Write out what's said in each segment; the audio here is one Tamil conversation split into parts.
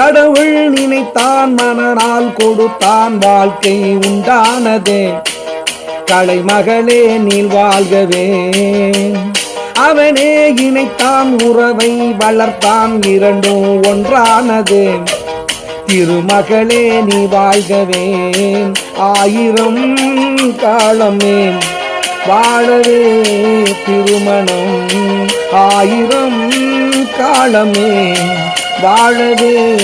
கடவுள் நினைத்தான் மனநாள் கொடுத்தான் வாழ்க்கை உண்டானதே. கலைமகளே நீ வாழ்கவே. அவனே இணைத்தான் உறவை வளர்த்தான் இரண்டும் ஒன்றானது. திருமகளே நீ வாழ்கவே. ஆயிரம் காலமே வாழவே திருமணம். ஆயிரம் காலமே வாழவே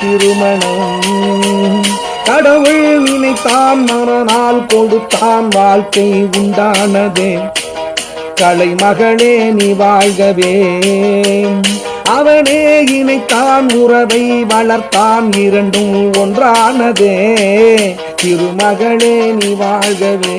திருமணம். கடவுள் நினைத்தான் மனநாள் கொடுத்தான் வாழ்க்கை உண்டானதே. கலை மகளே நீ வாழ்கவே. அவனே இணைத்தான் உறவை வளர்த்தான் இரண்டும் ஒன்றானதே. திருமகளே நீ வாழ்கவே.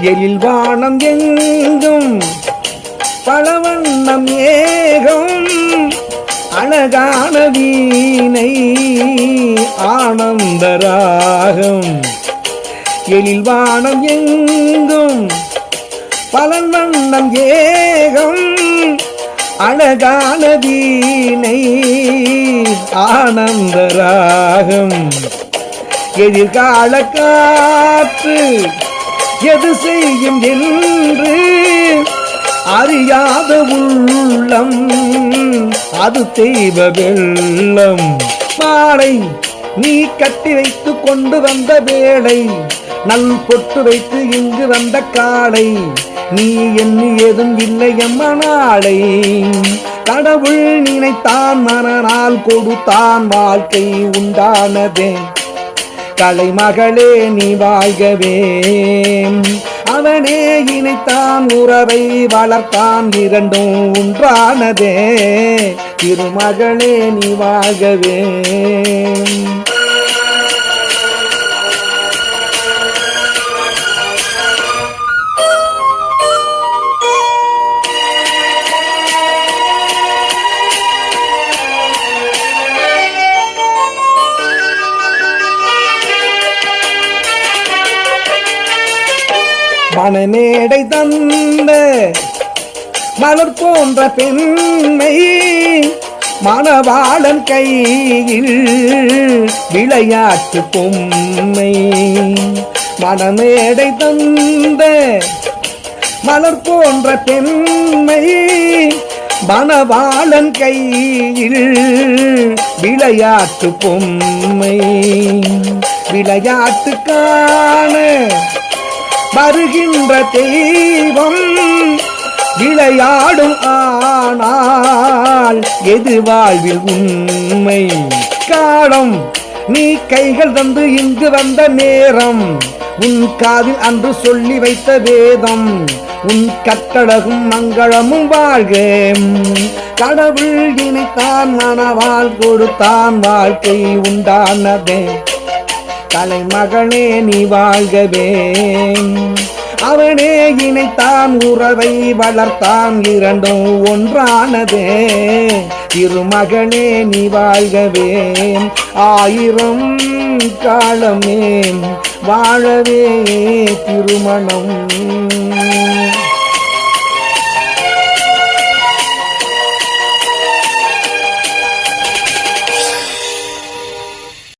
எழில் வானம் எங்கும் பலவண்ணம் ஏகம் அழகான வீணை ஆனந்தராகம் எழில் வானம் எங்கும் பலன் வண்ணம் ஏகம் அழகான வீணை ஆனந்தராகம் எதிர்கால காற்று எது செய்யும் என்று அறியாத உள்ளம் அது தெய்வ வெள்ளம். பாடை நீ கட்டி வைத்து கொண்டு வந்த வேளை நல் பொட்டு வைத்து இங்கு வந்த காலை நீ எண்ணி ஏதும் இல்லை எம்ம நாளை. கடவுள் நினைத்தான் மரணால் கொடுத்தான் வாழ்க்கை உண்டானதே. கலைமகளே நீ வாழ்கவே. அவனே இணைத்தான் உறவை வளர்த்தான் இரண்டும் ஒன்றானதே. திருமகளே நீ வாழ்கவே. மணமேடை தந்த மலர் போன்ற பெண்மை மணவாளன் கையில் விளையாட்டு பொம்மை. மணமேடை தந்த மலர் போன்ற பெண்மை மணவாளன் கையில் விளையாட்டு பொம்மை. விளையாட்டு காண வருகின்ற தெய்வம் விளையாடும் ஆனால் எது வாழ்வில் உண்மை? காலம் நீ கைகள் தந்து இங்கு வந்த நேரம் உன் காதில் அன்று சொல்லி வைத்த வேதம் உன் கட்டழகும் மங்களமும் வாழ்க கடவுள் இணைத்தான் மனவால் கொடுத்தான் வாழ்க்கை உண்டானதே. கலைமகளே நீ வாழ்கவே. அவனே இணைத்தான் உறவை வளர்த்தான் இரண்டும் ஒன்றானதே. திருமகளே நீ வாழ்கவே. ஆயிரம் காலமே வாழவே திருமணம்.